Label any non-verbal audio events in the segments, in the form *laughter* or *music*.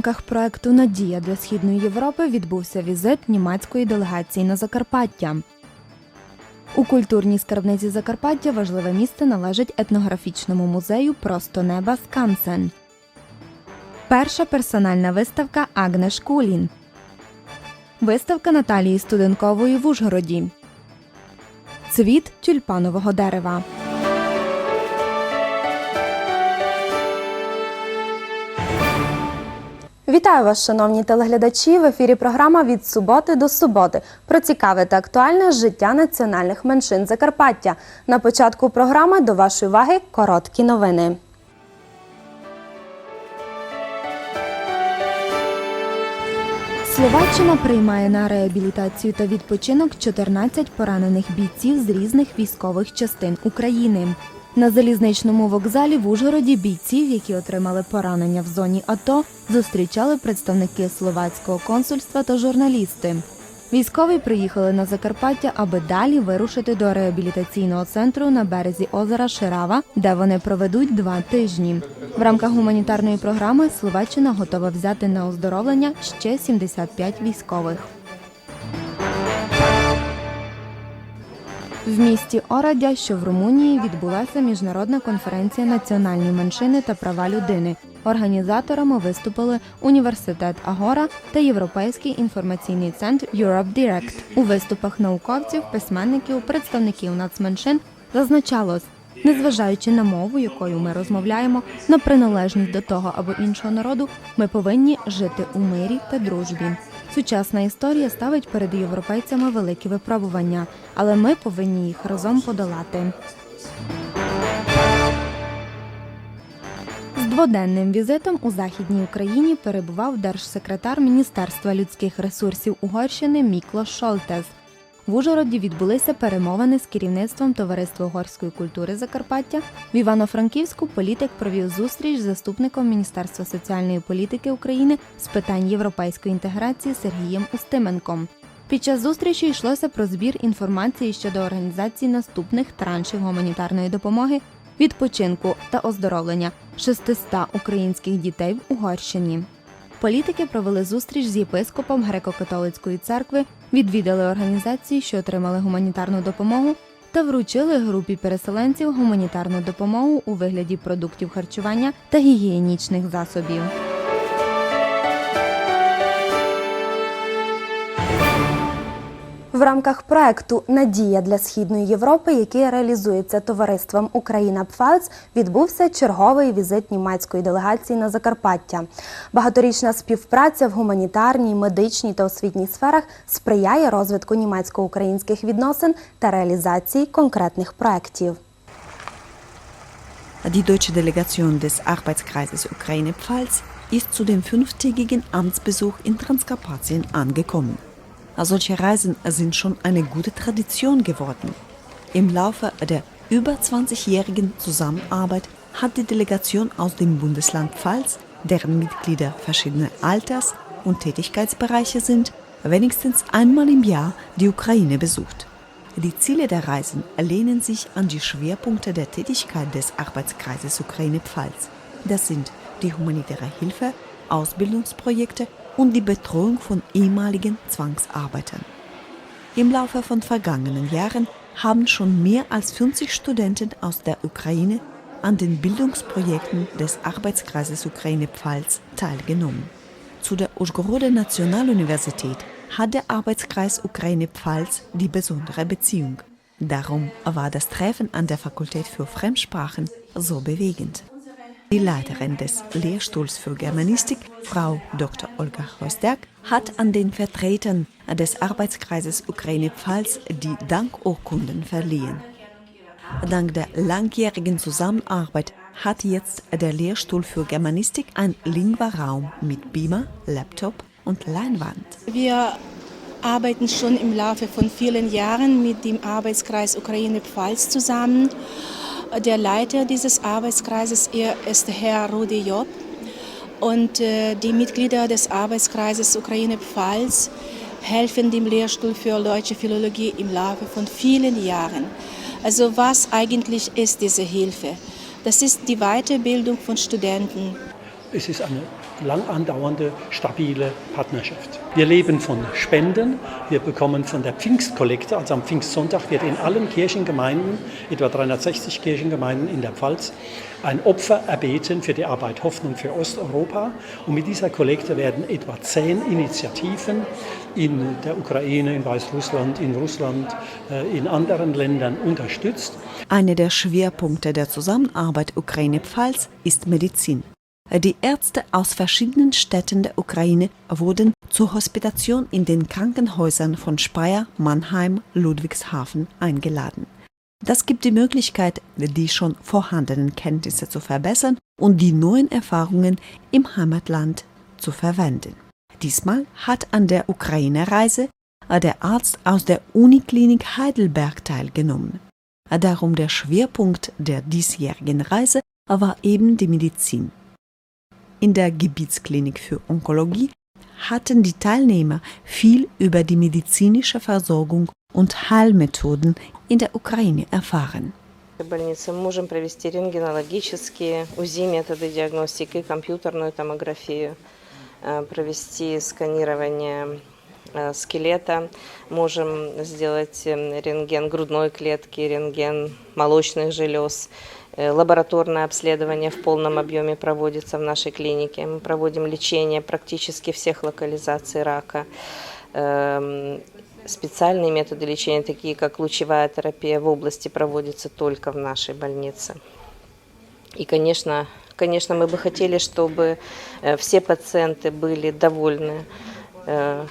рамках проекту Надія для східної Європи відбувся візит німецької делегації на Закарпаття. У культурній скарбниці Закарпаття важливе місце належить етнографічному музею Просто неба Скансен. Перша персональна виставка Агнеш Кулін. Виставка Наталії Студенкової в Ужгороді. Цвіт тюльпанового дерева. Вітаю вас, шановні телеглядачі. В ефірі програма від суботи до суботи про цікаве та актуальне життя національних меншин Закарпаття. На початку програми до вашої уваги короткі новини. Словаччина приймає на реабілітацію та відпочинок 14 поранених бійців з різних військових частин України. На залізничному вокзалі в Ужгороді бійців, які отримали поранення в зоні АТО, зустрічали представники словацького консульства та журналісти. Військові приїхали на Закарпаття, аби далі вирушити до реабілітаційного центру на березі озера Ширава, де вони проведуть два тижні. В рамках гуманітарної програми Словаччина готова взяти на оздоровлення ще 75 військових. В місті Орадя, що в Румунії, відбулася міжнародна конференція національні меншини та права людини. Організаторами виступили університет Агора та Європейський інформаційний центр Europe Direct. У виступах науковців, письменників, представників нацменшин зазначалось. Незважаючи на мову, якою ми розмовляємо, на приналежність до того або іншого народу, ми повинні жити у мирі та дружбі. Сучасна історія ставить перед європейцями великі випробування, але ми повинні їх разом подолати. З дводенним візитом у західній Україні перебував держсекретар Міністерства людських ресурсів Угорщини Мікло Шолтес. В Ужгороді відбулися перемовини з керівництвом Товариства угорської культури Закарпаття. В Івано-Франківську політик провів зустріч з заступником Міністерства соціальної політики України з питань європейської інтеграції Сергієм Устименком. Під час зустрічі йшлося про збір інформації щодо організації наступних траншів гуманітарної допомоги, відпочинку та оздоровлення 600 українських дітей в Угорщині. Політики провели зустріч з єпископом греко-католицької церкви, відвідали організації, що отримали гуманітарну допомогу, та вручили групі переселенців гуманітарну допомогу у вигляді продуктів харчування та гігієнічних засобів. В рамках проекту Надія для східної Європи, який реалізується товариством Україна Пфальц, відбувся черговий візит німецької делегації на Закарпаття. Багаторічна співпраця в гуманітарній, медичній та освітній сферах сприяє розвитку німецько-українських відносин та реалізації конкретних проєктів. Die deutsche Delegation des Arbeitskreises Ukraine-Pfalz ist zu dem fünftägigen Amtsbesuch in Transkarpatien angekommen. Solche Reisen sind schon eine gute Tradition geworden. Im Laufe der über 20-jährigen Zusammenarbeit hat die Delegation aus dem Bundesland Pfalz, deren Mitglieder verschiedener Alters- und Tätigkeitsbereiche sind, wenigstens einmal im Jahr die Ukraine besucht. Die Ziele der Reisen lehnen sich an die Schwerpunkte der Tätigkeit des Arbeitskreises Ukraine-Pfalz. Das sind die humanitäre Hilfe, Ausbildungsprojekte und die Betreuung von ehemaligen Zwangsarbeitern. Im Laufe von vergangenen Jahren haben schon mehr als 50 Studenten aus der Ukraine an den Bildungsprojekten des Arbeitskreises Ukraine-Pfalz teilgenommen. Zu der Užgorode Nationaluniversität hat der Arbeitskreis Ukraine-Pfalz die besondere Beziehung. Darum war das Treffen an der Fakultät für Fremdsprachen so bewegend. Die Leiterin des Lehrstuhls für Germanistik, Frau Dr. Olga Rosberg, hat an den Vertretern des Arbeitskreises Ukraine-Pfalz die Dankurkunden verliehen. Dank der langjährigen Zusammenarbeit hat jetzt der Lehrstuhl für Germanistik ein Lingua-Raum mit Beamer, Laptop und Leinwand. Wir arbeiten schon im Laufe von vielen Jahren mit dem Arbeitskreis Ukraine-Pfalz zusammen. Der Leiter dieses Arbeitskreises ist Herr Rudi Job und äh, die Mitglieder des Arbeitskreises Ukraine-Pfalz helfen dem Lehrstuhl für deutsche Philologie im Laufe von vielen Jahren. Also was eigentlich ist diese Hilfe? Das ist die Weiterbildung von Studenten. Es ist eine lang andauernde, stabile Partnerschaft. Wir leben von Spenden. Wir bekommen von der Pfingstkollekte, also am Pfingstsonntag wird in allen Kirchengemeinden, etwa 360 Kirchengemeinden in der Pfalz, ein Opfer erbeten für die Arbeit Hoffnung für Osteuropa. Und mit dieser Kollekte werden etwa zehn Initiativen in der Ukraine, in Weißrussland, in Russland, äh, in anderen Ländern unterstützt. Einer der Schwerpunkte der Zusammenarbeit Ukraine-Pfalz ist Medizin. Die Ärzte aus verschiedenen Städten der Ukraine wurden zur Hospitation in den Krankenhäusern von Speyer, Mannheim, Ludwigshafen eingeladen. Das gibt die Möglichkeit, die schon vorhandenen Kenntnisse zu verbessern und die neuen Erfahrungen im Heimatland zu verwenden. Diesmal hat an der Ukraine-Reise der Arzt aus der Uniklinik Heidelberg teilgenommen. Darum der Schwerpunkt der diesjährigen Reise war eben die Medizin In der Gebietsklinik für Onkologie hatten die Teilnehmer viel über die medizinische Versorgung und Heilmethoden in der Ukraine erfahren. В больнице мы можем провести рентгенологические УЗИ-методы диагностики, компьютерную томографию, э, провести сканирование э, скелета, можем сделать э, рентген грудной клетки, рентген молочных желез. Э, Лабораторное обследование в полном объеме проводится в нашей клинике. Мы проводим лечение практически всех локализаций рака. Эм, Специальные методы лечения, такие как лучевая терапия в области, проводятся только в нашей больнице. И, конечно, конечно, мы бы хотели, чтобы э, все пациенты были довольны,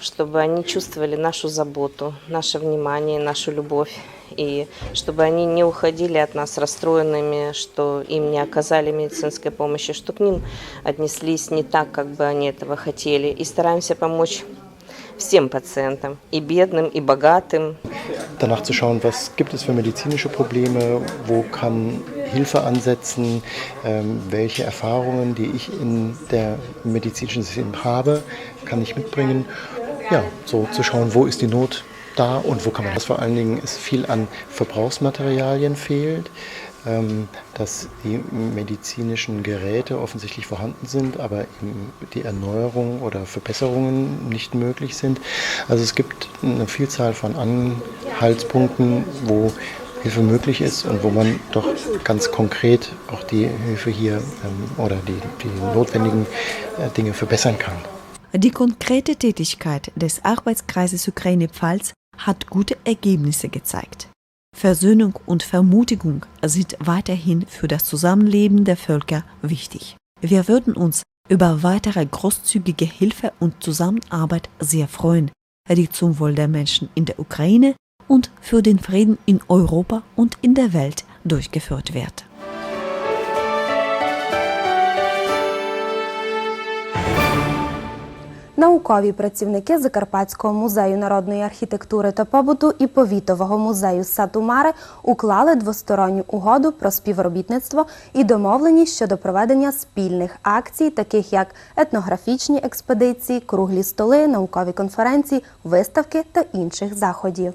чтобы они чувствовали нашу заботу, наше внимание, нашу любовь, и чтобы они не уходили от нас расстроенными, что им не оказали медицинской помощи, что к ним отнеслись не так, как бы они этого хотели. И стараемся помочь всем пациентам, и бедным, и богатым, danach zu schauen, was gibt es für medizinische Probleme, wo kann Hilfe ansetzen, ähm, welche Erfahrungen, die ich in der medizinischen System habe, kann ich mitbringen. Ja, so zu schauen, wo ist die Not da und wo kann man das vor allen Dingen es viel an Verbrauchsmaterialien fehlt, ähm, dass die medizinischen Geräte offensichtlich vorhanden sind, aber die Erneuerung oder Verbesserungen nicht möglich sind. Also es gibt eine Vielzahl von Anhaltspunkten, wo Hilfe möglich ist und wo man doch ganz konkret auch die Hilfe hier ähm, oder die, die notwendigen äh, Dinge verbessern kann. Die konkrete Tätigkeit des Arbeitskreises Ukraine-Pfalz hat gute Ergebnisse gezeigt. Versöhnung und Vermutigung sind weiterhin für das Zusammenleben der Völker wichtig. Wir würden uns über weitere großzügige Hilfe und Zusammenarbeit sehr freuen, die zum Wohl der Menschen in der Ukraine und für den Frieden in Europa und in der Welt durchgeführt wird. Наукові працівники Закарпатського музею народної архітектури та побуту і повітового музею Сатумари уклали двосторонню угоду про співробітництво і домовленість щодо проведення спільних акцій, таких як етнографічні експедиції, круглі столи, наукові конференції, виставки та інших заходів.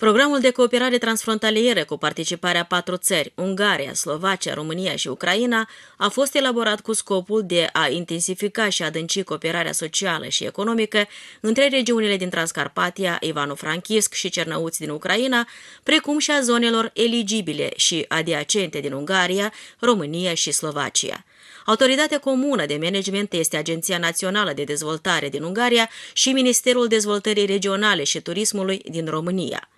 Programul de cooperare transfrontalieră cu participarea patru țări, Ungaria, Slovacia, România și Ucraina, a fost elaborat cu scopul de a intensifica și adânci cooperarea socială și economică între regiunile din Transcarpatia, Ivano-Frankivsk și Cernăuți din Ucraina, precum și a zonelor eligibile și adiacente din Ungaria, România și Slovacia. Autoritatea comună de management este Agenția Națională de Dezvoltare din Ungaria și Ministerul Dezvoltării Regionale și Turismului din România.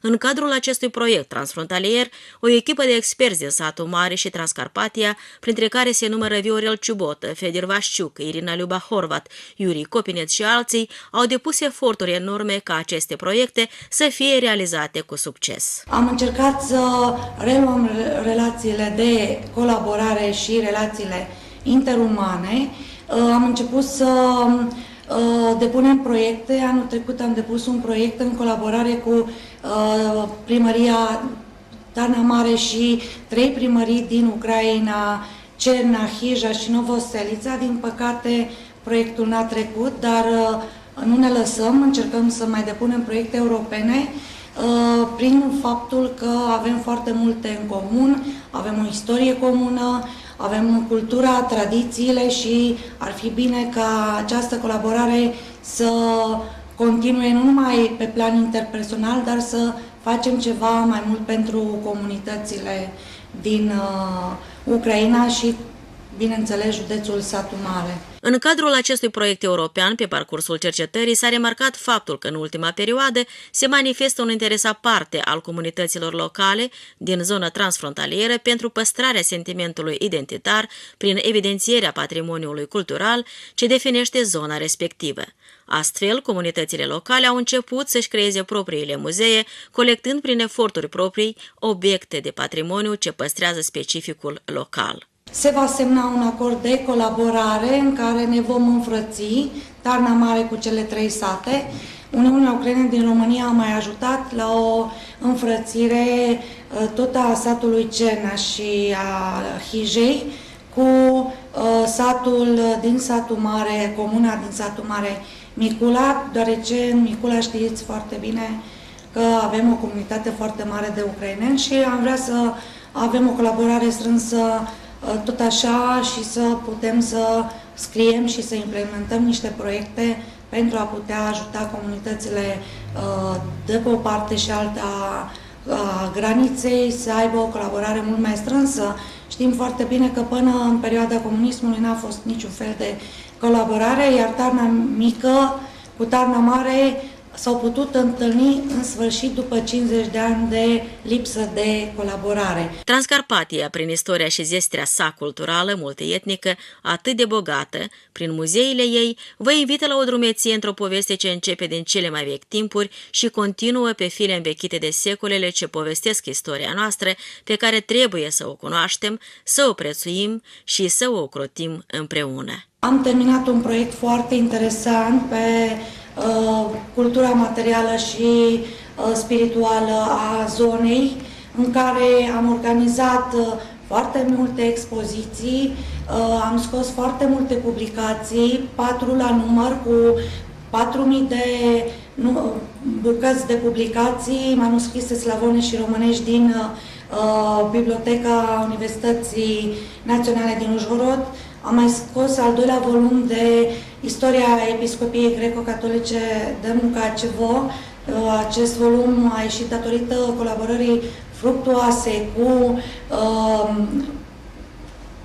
În cadrul acestui proiect transfrontalier, o echipă de experți din satul Mare și Transcarpatia, printre care se numără Viorel Ciubotă, Fedir Vașciuc, Irina Luba Horvat, Iuri Copinet și alții, au depus eforturi enorme ca aceste proiecte să fie realizate cu succes. Am încercat să reluăm re- relațiile de colaborare și relațiile interumane. Uh, Am început să uh, depunem proiecte. Anul trecut am depus un proiect în colaborare cu uh, primăria Tarna Mare și trei primării din Ucraina, Cerna, Hija și Novoselița. Din păcate, proiectul n-a trecut, dar uh, nu ne lăsăm, încercăm să mai depunem proiecte europene uh, prin faptul că avem foarte multe în comun, avem o istorie comună, avem cultura, tradițiile și ar fi bine ca această colaborare să continue nu numai pe plan interpersonal, dar să facem ceva mai mult pentru comunitățile din uh, Ucraina și, bineînțeles, județul Satu Mare. În cadrul acestui proiect european, pe parcursul cercetării, s-a remarcat faptul că în ultima perioadă se manifestă un interes aparte al comunităților locale din zona transfrontalieră pentru păstrarea sentimentului identitar prin evidențierea patrimoniului cultural ce definește zona respectivă. Astfel, comunitățile locale au început să-și creeze propriile muzee, colectând prin eforturi proprii obiecte de patrimoniu ce păstrează specificul local. Se va semna un acord de colaborare în care ne vom înfrăți Tarna Mare cu cele trei sate. Uniunea Ucraină din România a mai ajutat la o înfrățire uh, tot a satului Cerna și a Hijei cu uh, satul din satul mare, comuna din satul mare Micula, deoarece în Micula știți foarte bine că avem o comunitate foarte mare de ucraineni și am vrea să avem o colaborare strânsă uh, tot așa și să putem să scriem și să implementăm niște proiecte pentru a putea ajuta comunitățile uh, de pe o parte și alta a graniței să aibă o colaborare mult mai strânsă. Știm foarte bine că până în perioada comunismului n-a fost niciun fel de colaborare, iar Tarna Mică cu Tarna Mare s-au putut întâlni în sfârșit după 50 de ani de lipsă de colaborare. Transcarpatia, prin istoria și zestrea sa culturală, multietnică, atât de bogată, prin muzeile ei, vă invită la o drumeție într-o poveste ce începe din cele mai vechi timpuri și continuă pe file învechite de secolele ce povestesc istoria noastră, pe care trebuie să o cunoaștem, să o prețuim și să o ocrotim împreună. Am terminat un proiect foarte interesant pe uh, cultura materială și uh, spirituală a zonei, în care am organizat uh, foarte multe expoziții, uh, am scos foarte multe publicații, patru la număr cu 4.000 de nu, bucăți de publicații manuscrise slavone și românești din uh, Biblioteca Universității Naționale din Užhorod, am mai scos al doilea volum de Istoria Episcopiei Greco-Catolice de Mucacevo. Acest volum a ieșit datorită colaborării fructuoase cu uh,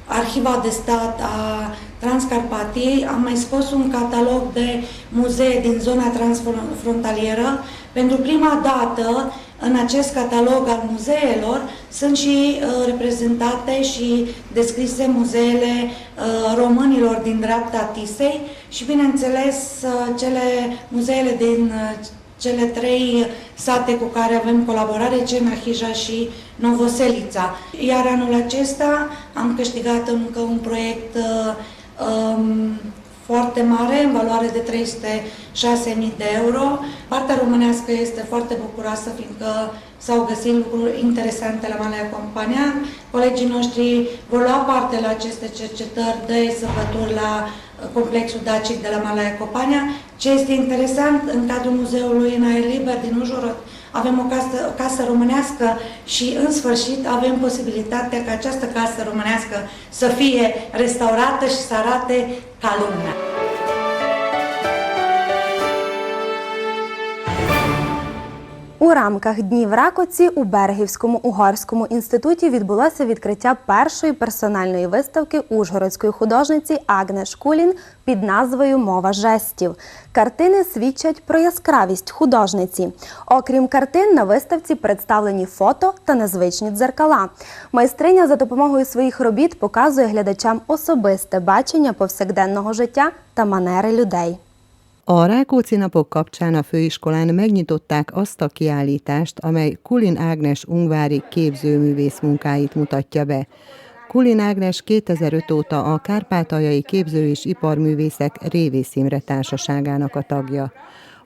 Arhiva de Stat a Transcarpatiei. Am mai scos un catalog de muzee din zona transfrontalieră. Pentru prima dată în acest catalog al muzeelor sunt și uh, reprezentate și descrise muzeele uh, românilor din dreapta Tisei și, bineînțeles, uh, cele muzeele din uh, cele trei sate cu care avem colaborare, Cerna, Hija și Novoselița. Iar anul acesta am câștigat încă un proiect uh, um, foarte mare, în valoare de 306.000 de euro. Partea românească este foarte bucuroasă, fiindcă s-au găsit lucruri interesante la Malea Compania. Colegii noștri vor lua parte la aceste cercetări de săpături la uh, complexul dacic de la Malaya Copania. Ce este interesant, în cadrul muzeului în aer liber din Ujorod, avem o casă, o casă românească și, în sfârșit, avem posibilitatea ca această casă românească să fie restaurată și să arate ca lumea. У рамках Днів Ракоці у Берегівському угорському інституті відбулося відкриття першої персональної виставки ужгородської художниці Агнеш Кулін під назвою Мова жестів. Картини свідчать про яскравість художниці. Окрім картин, на виставці представлені фото та незвичні дзеркала. Майстриня за допомогою своїх робіт показує глядачам особисте бачення повсякденного життя та манери людей. A Rákóczi napok kapcsán a főiskolán megnyitották azt a kiállítást, amely Kulin Ágnes ungvári képzőművész munkáit mutatja be. Kulin Ágnes 2005 óta a Kárpátaljai Képző- és Iparművészek Révész Imre Társaságának a tagja.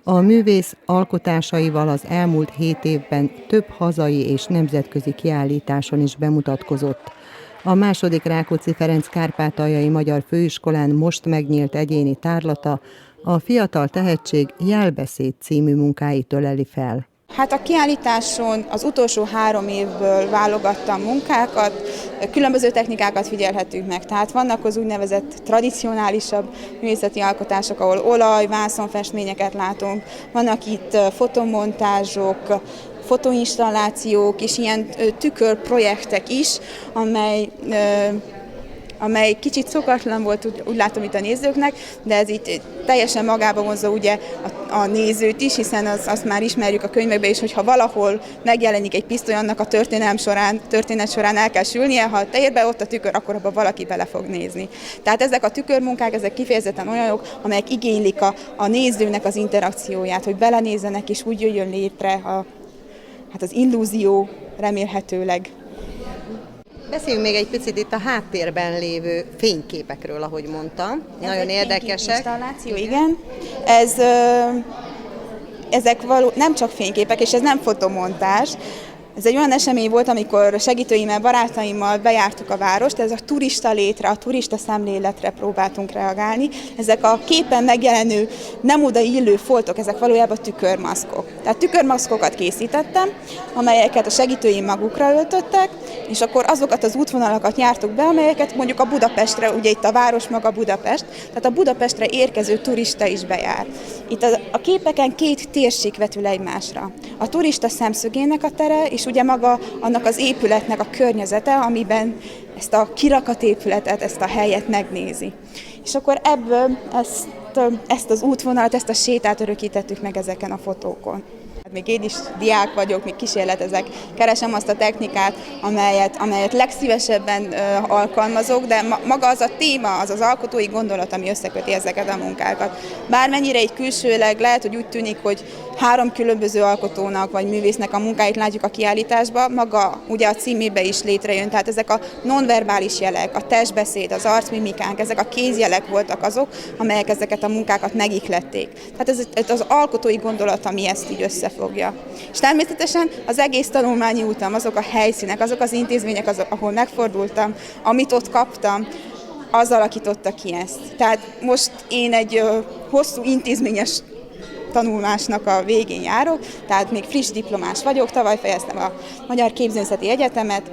A művész alkotásaival az elmúlt hét évben több hazai és nemzetközi kiállításon is bemutatkozott. A második Rákóczi Ferenc Kárpátaljai Magyar Főiskolán most megnyílt egyéni tárlata a Fiatal Tehetség Jelbeszéd című munkáit öleli fel. Hát a kiállításon az utolsó három évből válogattam munkákat, különböző technikákat figyelhetünk meg. Tehát vannak az úgynevezett tradicionálisabb művészeti alkotások, ahol olaj, vászonfestményeket látunk, vannak itt fotomontázsok, fotoinstallációk és ilyen tükörprojektek is, amely amely kicsit szokatlan volt, úgy, látom itt a nézőknek, de ez itt teljesen magába vonzó ugye a, a nézőt is, hiszen az, azt már ismerjük a könyvekben is, hogyha valahol megjelenik egy pisztoly, annak a történelem során, történet során el kell sülnie, ha a térben ott a tükör, akkor abban valaki bele fog nézni. Tehát ezek a tükörmunkák, ezek kifejezetten olyanok, amelyek igénylik a, a nézőnek az interakcióját, hogy belenézzenek és úgy jöjjön létre a, hát az illúzió remélhetőleg Beszéljünk még egy picit itt a háttérben lévő fényképekről, ahogy mondtam. Ez Nagyon érdekesek. Installáció, igen. Ez, ezek való, nem csak fényképek, és ez nem fotomontás, ez egy olyan esemény volt, amikor segítőimmel, barátaimmal bejártuk a várost, ez a turista létre, a turista szemléletre próbáltunk reagálni. Ezek a képen megjelenő, nem oda illő foltok, ezek valójában tükörmaszkok. Tehát tükörmaszkokat készítettem, amelyeket a segítőim magukra öltöttek, és akkor azokat az útvonalakat jártuk be, amelyeket mondjuk a Budapestre, ugye itt a város maga Budapest, tehát a Budapestre érkező turista is bejár. Itt a, képeken két térség vetül egymásra. A turista szemszögének a tere, és ugye maga annak az épületnek a környezete, amiben ezt a kirakatépületet, ezt a helyet megnézi. És akkor ebből ezt, ezt az útvonalat, ezt a sétát örökítettük meg ezeken a fotókon. Még én is diák vagyok, még kísérletezek, keresem azt a technikát, amelyet, amelyet legszívesebben ö, alkalmazok, de ma, maga az a téma, az az alkotói gondolat, ami összeköti ezeket a munkákat. Bármennyire egy külsőleg lehet, hogy úgy tűnik, hogy három különböző alkotónak vagy művésznek a munkáit látjuk a kiállításban, maga ugye a címébe is létrejön, tehát ezek a nonverbális jelek, a testbeszéd, az arcmimikánk, ezek a kézjelek voltak azok, amelyek ezeket a munkákat megiklették. Tehát ez, ez az alkotói gondolat, ami ezt így összefogja. És természetesen az egész tanulmányi útam, azok a helyszínek, azok az intézmények, azok, ahol megfordultam, amit ott kaptam, az alakította ki ezt. Tehát most én egy ö, hosszú intézményes tanulmásnak a végén járok, tehát még friss diplomás vagyok, tavaly fejeztem a Magyar Képzőszeti Egyetemet,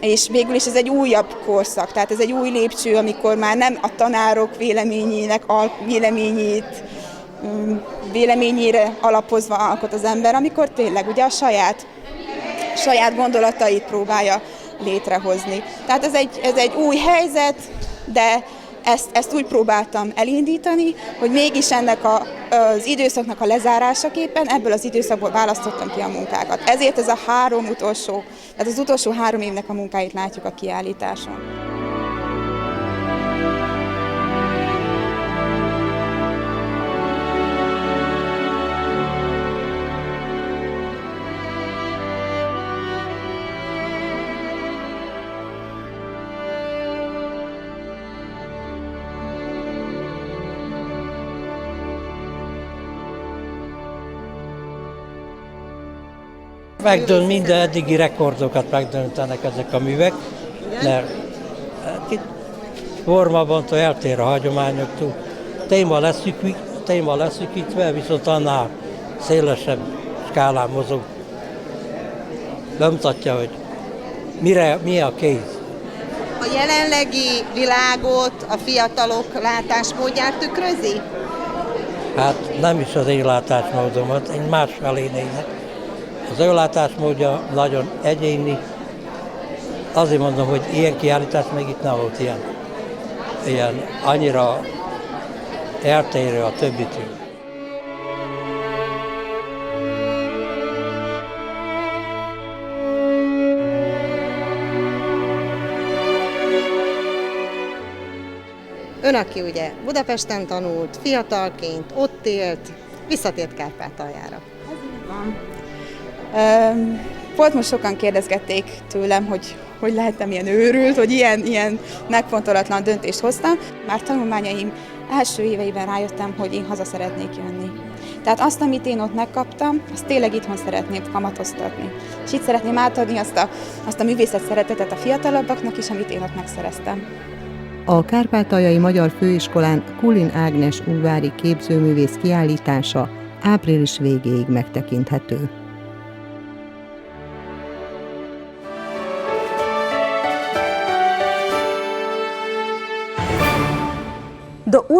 és végül is ez egy újabb korszak, tehát ez egy új lépcső, amikor már nem a tanárok véleményének véleményét, véleményére alapozva alkot az ember, amikor tényleg ugye a saját, saját gondolatait próbálja létrehozni. Tehát ez egy, ez egy új helyzet, de ezt, ezt úgy próbáltam elindítani, hogy mégis ennek a, az időszaknak a lezárásaképpen ebből az időszakból választottam ki a munkákat. Ezért ez a három utolsó, tehát az utolsó három évnek a munkáit látjuk a kiállításon. Megdönt minden eddigi rekordokat megdöntenek ezek a művek, mert hát itt formabontó eltér a hagyományoktól. Téma leszűkít, téma leszűkítve, viszont annál szélesebb skálán mozog. Bemutatja, hogy mire, mi a kéz. A jelenlegi világot a fiatalok látásmódját tükrözi? Hát nem is az én látásmódomat, én más felé nézek. Az ő látásmódja nagyon egyéni. Azért mondom, hogy ilyen kiállítás még itt nem volt ilyen, ilyen annyira eltérő a többitől. Ön, aki ugye Budapesten tanult, fiatalként, ott élt, visszatért Kárpátaljára. Ez így van. Volt most sokan kérdezgették tőlem, hogy hogy lehettem ilyen őrült, hogy ilyen, ilyen megfontolatlan döntést hoztam. Már tanulmányaim első éveiben rájöttem, hogy én haza szeretnék jönni. Tehát azt, amit én ott megkaptam, azt tényleg itthon szeretném kamatoztatni. És itt szeretném átadni azt a, azt a művészet szeretetet a fiatalabbaknak is, amit én ott megszereztem. A Kárpátaljai Magyar Főiskolán Kulin Ágnes Ungvári képzőművész kiállítása április végéig megtekinthető.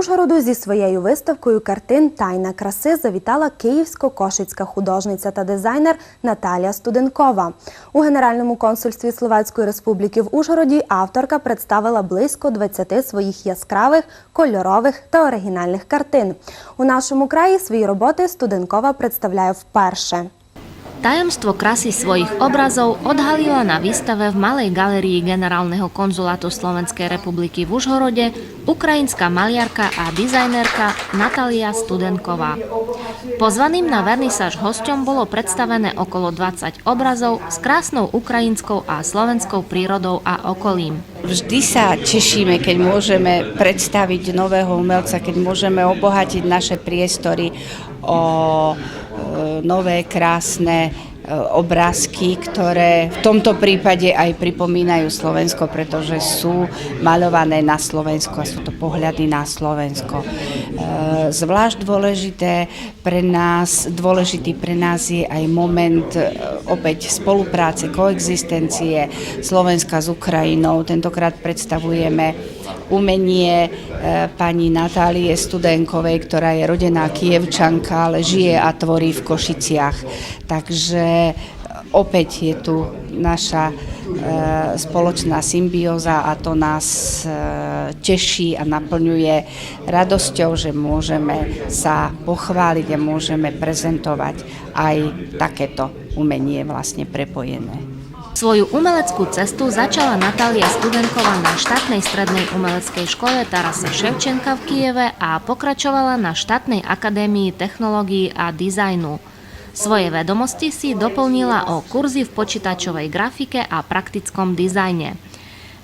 Ужгороду зі своєю виставкою картин Тайна краси завітала київсько-кошицька художниця та дизайнер Наталія Студенкова. У Генеральному консульстві Словацької Республіки в Ужгороді авторка представила близько 20 своїх яскравих, кольорових та оригінальних картин. У нашому краї свої роботи Студенкова представляє вперше. Tajomstvo krasy svojich obrazov odhalila na výstave v Malej galérii Generálneho konzulátu Slovenskej republiky v Užhorode ukrajinská maliarka a dizajnerka Natalia Studenková. Pozvaným na vernisáž hosťom bolo predstavené okolo 20 obrazov s krásnou ukrajinskou a slovenskou prírodou a okolím. Vždy sa tešíme, keď môžeme predstaviť nového umelca, keď môžeme obohatiť naše priestory o nové, krásne e, obrázky, ktoré v tomto prípade aj pripomínajú Slovensko, pretože sú maľované na Slovensku a sú to pohľady na Slovensko. E, Zvlášť dôležité pre nás, dôležitý pre nás je aj moment e, opäť spolupráce, koexistencie Slovenska s Ukrajinou. Tentokrát predstavujeme umenie e, pani Natálie Studenkovej, ktorá je rodená Kievčanka, ale žije a tvorí v Košiciach. Takže e, opäť je tu naša e, spoločná symbióza a to nás teší a naplňuje radosťou, že môžeme sa pochváliť a môžeme prezentovať aj takéto umenie vlastne prepojené. Svoju umeleckú cestu začala Natália Studenková na štátnej strednej umeleckej škole Tarasa Ševčenka v Kieve a pokračovala na štátnej akadémii technológií a dizajnu. Svoje vedomosti si doplnila o kurzy v počítačovej grafike a praktickom dizajne.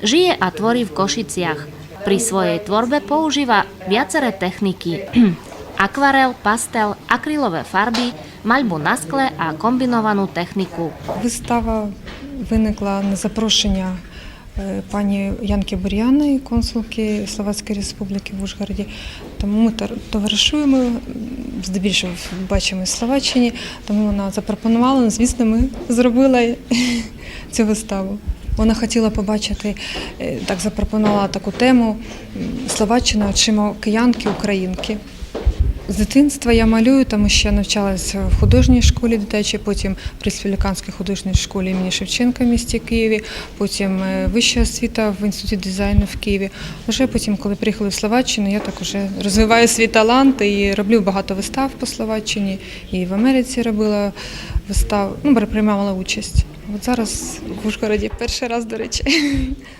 Žije a tvorí v Košiciach. Pri svojej tvorbe používa viaceré techniky *clears throat* akvarel, pastel, akrylové farby, maľbu na skle a kombinovanú techniku. Vystava виникла на запрошення е, пані Янки Бур'яної, консулки Словацької Республіки в Ужгороді. Тому ми товаришуємо, здебільшого бачимо в Словаччині, тому вона запропонувала, ну, звісно, ми зробили *laughs* цю виставу. Вона хотіла побачити, е, так запропонувала таку тему Словаччина очима киянки, українки. З дитинства я малюю, тому що я навчалася в художній школі дитячій, потім при Республіканській художній школі імені Шевченка в місті Києві, потім е, вища освіта в інституті дизайну в Києві. Вже потім, коли приїхали в Словаччину, я так уже розвиваю свій талант і роблю багато вистав по Словаччині. І в Америці робила вистав, ну, приймала участь. От зараз в Ужгороді перший раз, до речі.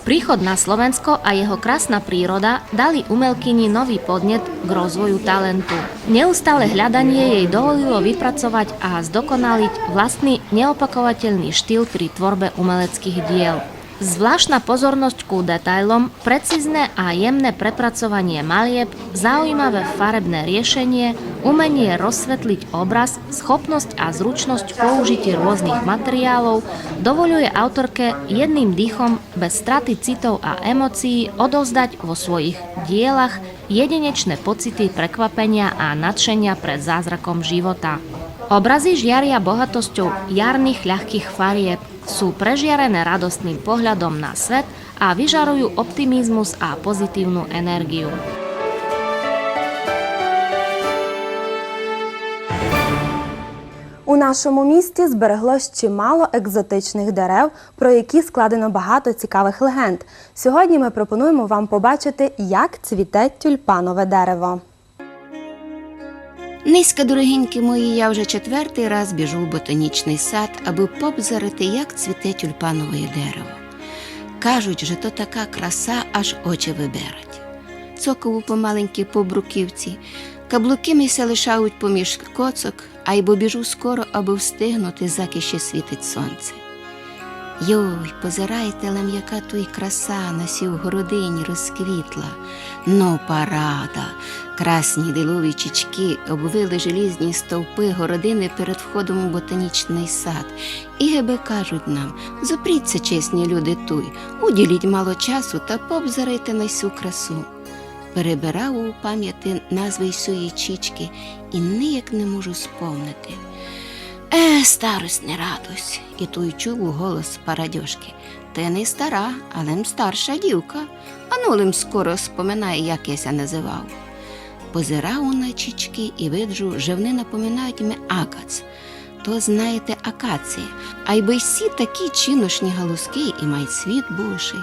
Príchod na Slovensko a jeho krásna príroda dali umelkyni nový podnet k rozvoju talentu. Neustále hľadanie jej dovolilo vypracovať a zdokonaliť vlastný neopakovateľný štýl pri tvorbe umeleckých diel. Zvláštna pozornosť ku detailom, precízne a jemné prepracovanie malieb, zaujímavé farebné riešenie, umenie rozsvetliť obraz, schopnosť a zručnosť použitie rôznych materiálov dovoluje autorke jedným dýchom bez straty citov a emócií odovzdať vo svojich dielach jedinečné pocity prekvapenia a nadšenia pred zázrakom života. Obrazy žiaria bohatosťou jarných ľahkých farieb, sú prežiarené radostným pohľadom na svet a vyžarujú optimizmus a pozitívnu energiu. У нашому місті збереглось чимало екзотичних дерев, про які складено багато цікавих легенд. Сьогодні ми пропонуємо вам побачити, як цвіте тюльпанове дерево. Низька, дорогенькі мої, я вже четвертий раз біжу в ботанічний сад, аби побзарити, як цвіте тюльпанове дерево. Кажуть, що то така краса, аж очі виберуть. Цокову помаленькі по бруківці, каблуки мися лишають поміж коцок, а й бо біжу скоро, аби встигнути, заки світить сонце. Йой, позирайте, лем, яка то й краса на сій городині розквітла. Ну, парада, красні дилові чічки обвили желізні стовпи городини перед входом у ботанічний сад. І гебе кажуть нам, зопріться, чесні люди туй, уділіть мало часу та побзарайте на сю красу. Перебирав у пам'яті назви сюї чічки і ніяк не можу сповнити. Е, старость не радусь. І той чув у голос парадьошки. Ти не стара, але м старша дівка. А ну скоро споминай, як я ся називав. Позирав на чічки і виджу, що вони напоминають мені акац. То знаєте, акація. А й би всі такі чиношні галузки і мають світ буший.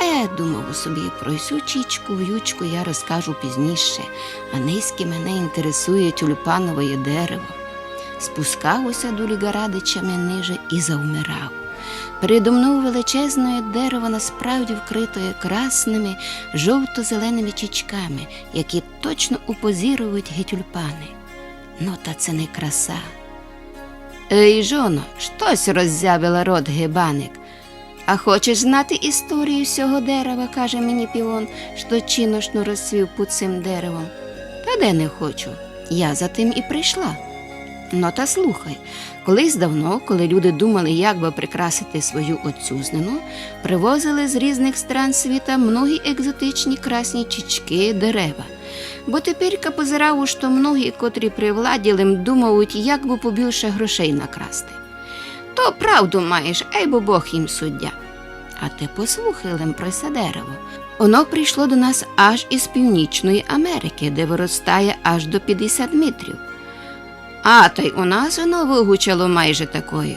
Е, думав у собі, про всю чічку в'ючку я розкажу пізніше, а низьки мене інтересує тюльпанове дерево. Спускався до Лігарадичами ниже і завмирав. Передо мною величезне дерево насправді вкритое красними, жовто-зеленими чічками, які точно упозірують гетюльпани. Ну, та це не краса. Ей, жоно, щось роззявила рот гибаник. А хочеш знати історію всього дерева, каже мені піон, що чиношно розцвів під цим деревом. Та де не хочу. Я за тим і прийшла. Ну та слухай, колись давно, коли люди думали, як би прикрасити свою отцюзнину, привозили з різних стран світа многі екзотичні красні чічки, дерева. Бо тепер позирав, що многі, котрі при владі думають, як би побільше грошей накрасти. То правду маєш, ей бо Бог їм суддя. А ти послухай лим про це дерево. Воно прийшло до нас аж із Північної Америки, де виростає аж до 50 метрів. А та й у нас воно вигучало майже такое.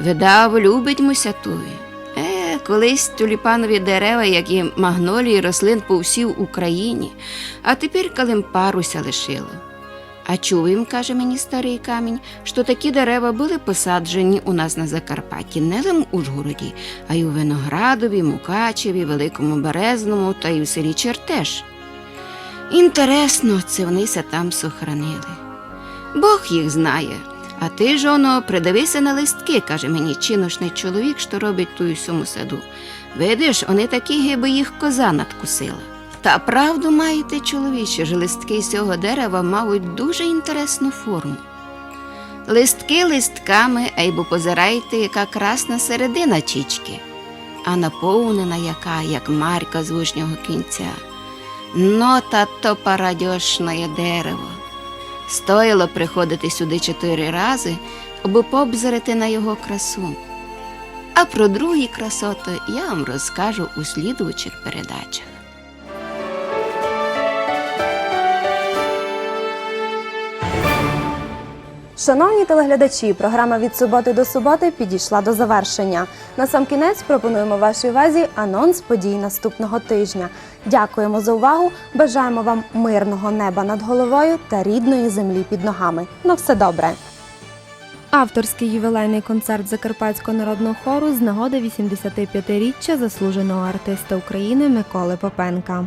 Видав, любить мусятує. Е, колись тюліпанові дерева, як і магнолії, рослин по всій Україні, а тепер калимпаруся лишило. А чув їм, каже мені старий камінь, що такі дерева були посаджені у нас на Закарпатті, не лише в Ужгороді, а й у Виноградові, Мукачеві, Великому Березному та й у селі Чертеж. Інтересно, це вони ся там сохранили. Бог їх знає. А ти, жоно, придивися на листки, каже мені чиношний чоловік, що робить ту сьому саду. Видиш, вони такі, гиби їх коза надкусила. Та правду маєте, чоловіче, що листки цього дерева мають дуже інтересну форму. Листки листками, ей бо позирайте, яка красна середина чічки, а наповнена яка, як марка з вишнього кінця. Ну, та то парадьошне дерево. Стоїло приходити сюди чотири рази, аби побзирити на його красу. А про другі красоти я вам розкажу у слідуючих передачах. Шановні телеглядачі, програма від суботи до суботи підійшла до завершення. На сам кінець пропонуємо вашій увазі анонс подій наступного тижня. Дякуємо за увагу. Бажаємо вам мирного неба над головою та рідної землі під ногами. На все добре. Авторський ювілейний концерт Закарпатського народного хору з нагоди 85-річчя заслуженого артиста України Миколи Попенка.